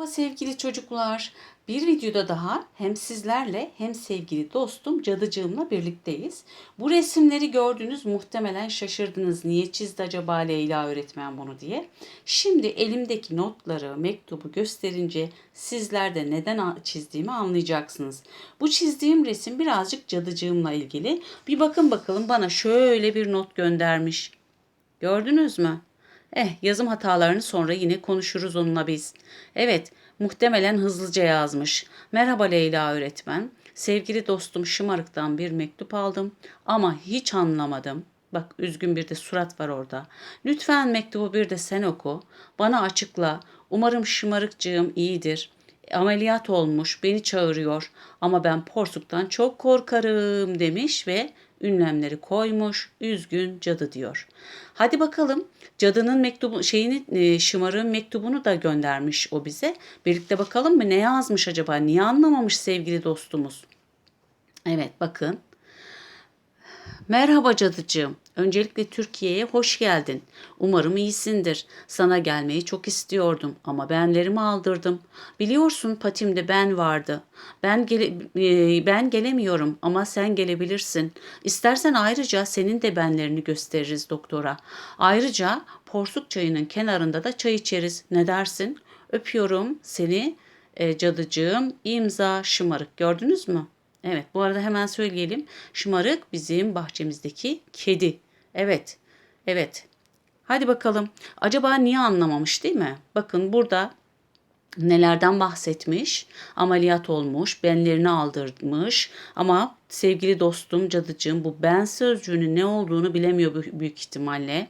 Merhaba sevgili çocuklar. Bir videoda daha hem sizlerle hem sevgili dostum cadıcığımla birlikteyiz. Bu resimleri gördünüz muhtemelen şaşırdınız. Niye çizdi acaba Leyla öğretmen bunu diye. Şimdi elimdeki notları, mektubu gösterince sizler de neden çizdiğimi anlayacaksınız. Bu çizdiğim resim birazcık cadıcığımla ilgili. Bir bakın bakalım bana şöyle bir not göndermiş. Gördünüz mü? Eh yazım hatalarını sonra yine konuşuruz onunla biz. Evet muhtemelen hızlıca yazmış. Merhaba Leyla öğretmen. Sevgili dostum Şımarık'tan bir mektup aldım ama hiç anlamadım. Bak üzgün bir de surat var orada. Lütfen mektubu bir de sen oku. Bana açıkla. Umarım şımarıkcığım iyidir. Ameliyat olmuş, beni çağırıyor ama ben porsuktan çok korkarım demiş ve ünlemleri koymuş. Üzgün cadı diyor. Hadi bakalım cadının mektubu şeyini e, şımarığın mektubunu da göndermiş o bize. Birlikte bakalım mı ne yazmış acaba? Niye anlamamış sevgili dostumuz? Evet bakın. Merhaba cadıcığım. Öncelikle Türkiye'ye hoş geldin. Umarım iyisindir. Sana gelmeyi çok istiyordum ama benlerimi aldırdım. Biliyorsun patimde ben vardı. Ben gele, e, ben gelemiyorum ama sen gelebilirsin. İstersen ayrıca senin de benlerini gösteririz doktora. Ayrıca porsuk çayının kenarında da çay içeriz. Ne dersin? Öpüyorum seni e, cadıcığım. İmza şımarık. Gördünüz mü? Evet bu arada hemen söyleyelim. Şımarık bizim bahçemizdeki kedi. Evet. Evet. Hadi bakalım. Acaba niye anlamamış değil mi? Bakın burada nelerden bahsetmiş. Ameliyat olmuş, benlerini aldırmış ama sevgili dostum cadıcığım bu ben sözcüğünün ne olduğunu bilemiyor büyük- ihtimalle.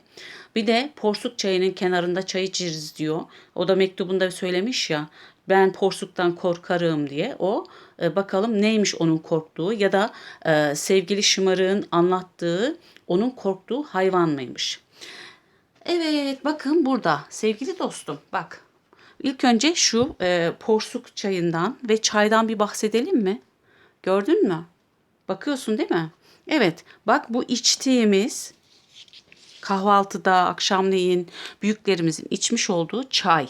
Bir de porsuk çayının kenarında çay içeriz diyor. O da mektubunda söylemiş ya ben porsuktan korkarım diye. O e, bakalım neymiş onun korktuğu ya da e, sevgili şımarığın anlattığı onun korktuğu hayvan mıymış? Evet bakın burada sevgili dostum bak. İlk önce şu e, porsuk çayından ve çaydan bir bahsedelim mi? Gördün mü? Bakıyorsun değil mi? Evet bak bu içtiğimiz kahvaltıda akşamleyin büyüklerimizin içmiş olduğu çay.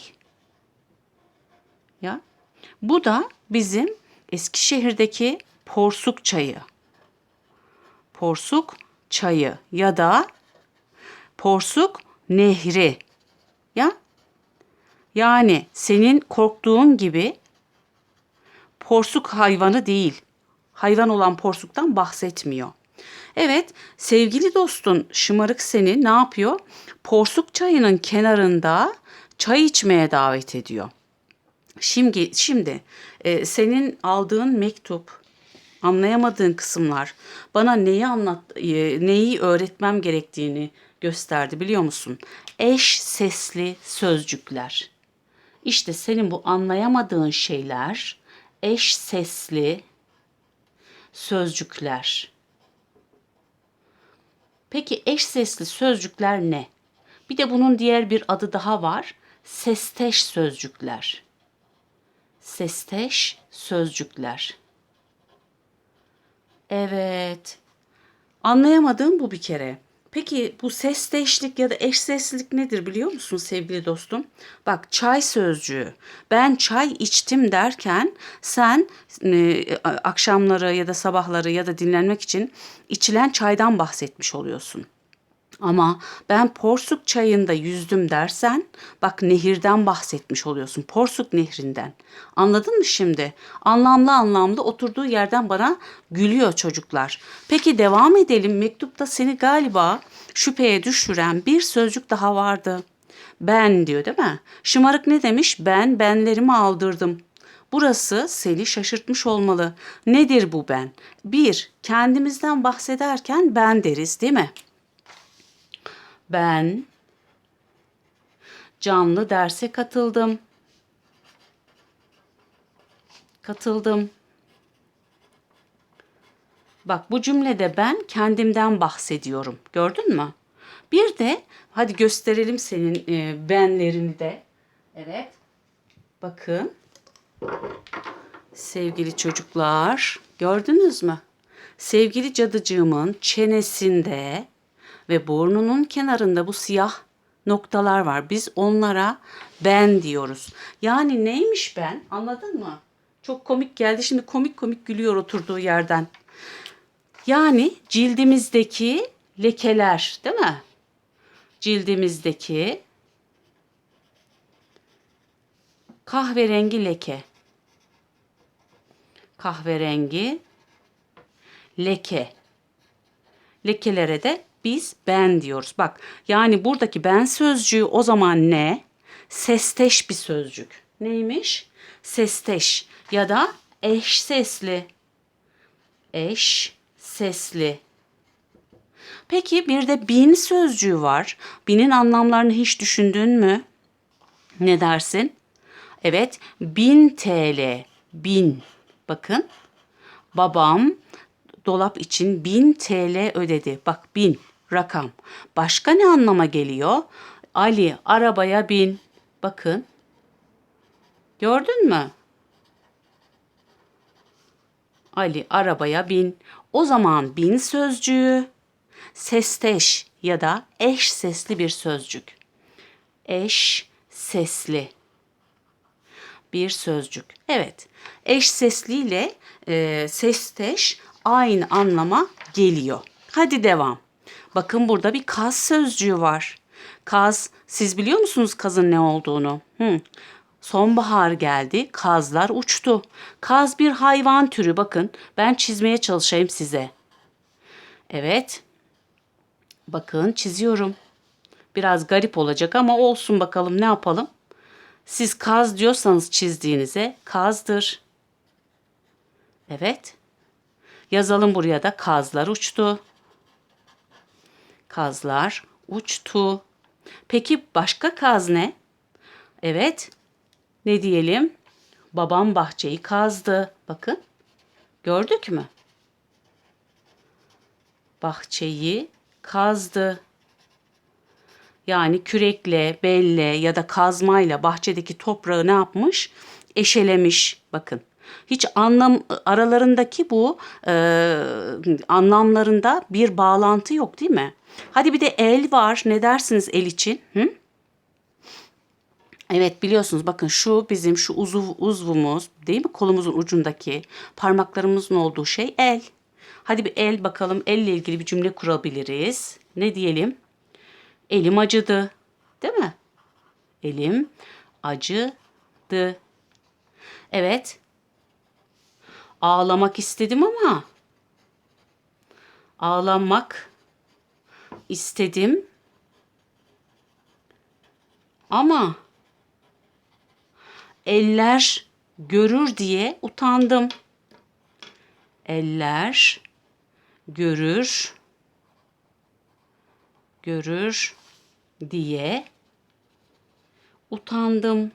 Ya bu da bizim Eskişehir'deki porsuk çayı. Porsuk çayı ya da porsuk nehri. Ya yani senin korktuğun gibi porsuk hayvanı değil. Hayvan olan porsuktan bahsetmiyor. Evet, sevgili dostun şımarık seni ne yapıyor? Porsuk çayının kenarında çay içmeye davet ediyor. Şimdi şimdi e, senin aldığın mektup, anlayamadığın kısımlar bana neyi anlat e, neyi öğretmem gerektiğini gösterdi biliyor musun? Eş sesli sözcükler. İşte senin bu anlayamadığın şeyler eş sesli sözcükler. Peki eş sesli sözcükler ne? Bir de bunun diğer bir adı daha var. Sesteş sözcükler. Sesteş sözcükler. Evet. Anlayamadığım bu bir kere. Peki bu sesteşlik ya da eş seslilik nedir biliyor musun sevgili dostum? Bak çay sözcüğü. Ben çay içtim derken sen e, akşamları ya da sabahları ya da dinlenmek için içilen çaydan bahsetmiş oluyorsun. Ama ben Porsuk çayında yüzdüm dersen bak nehirden bahsetmiş oluyorsun. Porsuk nehrinden. Anladın mı şimdi? Anlamlı anlamlı oturduğu yerden bana gülüyor çocuklar. Peki devam edelim. Mektupta seni galiba şüpheye düşüren bir sözcük daha vardı. Ben diyor değil mi? Şımarık ne demiş? Ben benlerimi aldırdım. Burası seni şaşırtmış olmalı. Nedir bu ben? Bir, kendimizden bahsederken ben deriz değil mi? Ben canlı derse katıldım. Katıldım. Bak bu cümlede ben kendimden bahsediyorum. Gördün mü? Bir de hadi gösterelim senin e, benlerini de. Evet. Bakın. Sevgili çocuklar, gördünüz mü? Sevgili cadıcığımın çenesinde ve burnunun kenarında bu siyah noktalar var. Biz onlara ben diyoruz. Yani neymiş ben? Anladın mı? Çok komik geldi. Şimdi komik komik gülüyor oturduğu yerden. Yani cildimizdeki lekeler, değil mi? Cildimizdeki kahverengi leke. Kahverengi leke. Lekelere de biz ben diyoruz. Bak yani buradaki ben sözcüğü o zaman ne? Sesteş bir sözcük. Neymiş? Sesteş ya da eş sesli. Eş sesli. Peki bir de bin sözcüğü var. Binin anlamlarını hiç düşündün mü? Ne dersin? Evet, bin TL, bin. Bakın, babam dolap için bin TL ödedi. Bak bin, rakam. Başka ne anlama geliyor? Ali, arabaya bin. Bakın, gördün mü? Ali, arabaya bin. O zaman bin sözcüğü, sesteş ya da eş sesli bir sözcük. Eş sesli bir sözcük. Evet, eş sesli ile e, sesteş aynı anlama geliyor. Hadi devam. Bakın burada bir kaz sözcüğü var. Kaz, siz biliyor musunuz kazın ne olduğunu? Hı. Sonbahar geldi, kazlar uçtu. Kaz bir hayvan türü bakın. Ben çizmeye çalışayım size. Evet. Bakın çiziyorum. Biraz garip olacak ama olsun bakalım ne yapalım. Siz kaz diyorsanız çizdiğinize kazdır. Evet. Yazalım buraya da kazlar uçtu. Kazlar uçtu. Peki başka kaz ne? Evet. Ne diyelim? Babam bahçeyi kazdı. Bakın. Gördük mü? Bahçeyi kazdı. Yani kürekle, belle ya da kazmayla bahçedeki toprağı ne yapmış? Eşelemiş. Bakın. Hiç anlam aralarındaki bu e, anlamlarında bir bağlantı yok değil mi? Hadi bir de el var. Ne dersiniz el için? Hı? Evet biliyorsunuz bakın şu bizim şu uzuv, uzvumuz değil mi? Kolumuzun ucundaki parmaklarımızın olduğu şey el. Hadi bir el bakalım elle ilgili bir cümle kurabiliriz. Ne diyelim? Elim acıdı. Değil mi? Elim acıdı. Evet. Ağlamak istedim ama ağlamak istedim ama eller görür diye utandım. Eller görür görür diye utandım.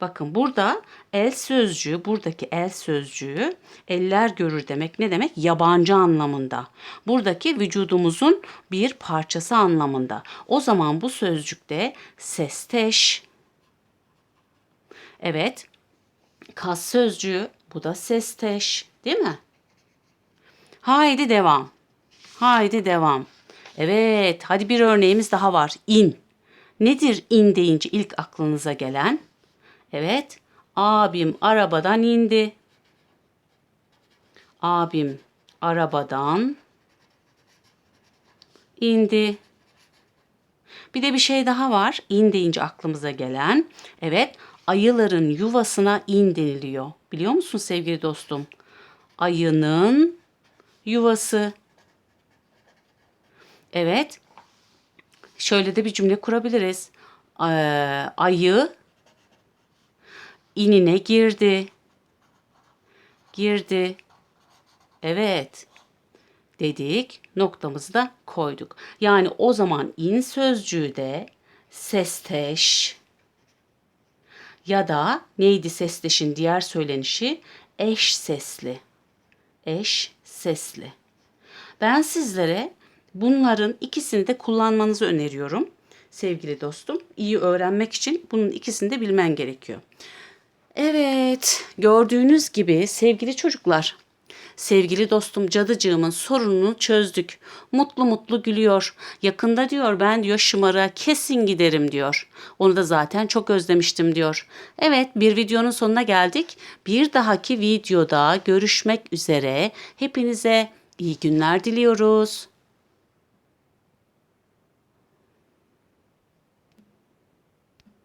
Bakın burada el sözcüğü, buradaki el sözcüğü eller görür demek ne demek? Yabancı anlamında. Buradaki vücudumuzun bir parçası anlamında. O zaman bu sözcükte sesteş. Evet. Kas sözcüğü bu da sesteş, değil mi? Haydi devam. Haydi devam. Evet, hadi bir örneğimiz daha var. İn. Nedir in deyince ilk aklınıza gelen? Evet, abim arabadan indi. Abim arabadan indi. Bir de bir şey daha var. İn deyince aklımıza gelen. Evet, ayıların yuvasına in deniliyor. Biliyor musun sevgili dostum? Ayının yuvası. Evet. Şöyle de bir cümle kurabiliriz. Ee, ayı inine girdi. Girdi. Evet. Dedik. Noktamızı da koyduk. Yani o zaman in sözcüğü de sesteş ya da neydi sesteşin diğer söylenişi? Eş sesli. Eş sesli. Ben sizlere bunların ikisini de kullanmanızı öneriyorum sevgili dostum. İyi öğrenmek için bunun ikisini de bilmen gerekiyor. Evet, gördüğünüz gibi sevgili çocuklar, Sevgili dostum cadıcığımın sorununu çözdük. Mutlu mutlu gülüyor. Yakında diyor ben diyor şımara kesin giderim diyor. Onu da zaten çok özlemiştim diyor. Evet bir videonun sonuna geldik. Bir dahaki videoda görüşmek üzere. Hepinize iyi günler diliyoruz.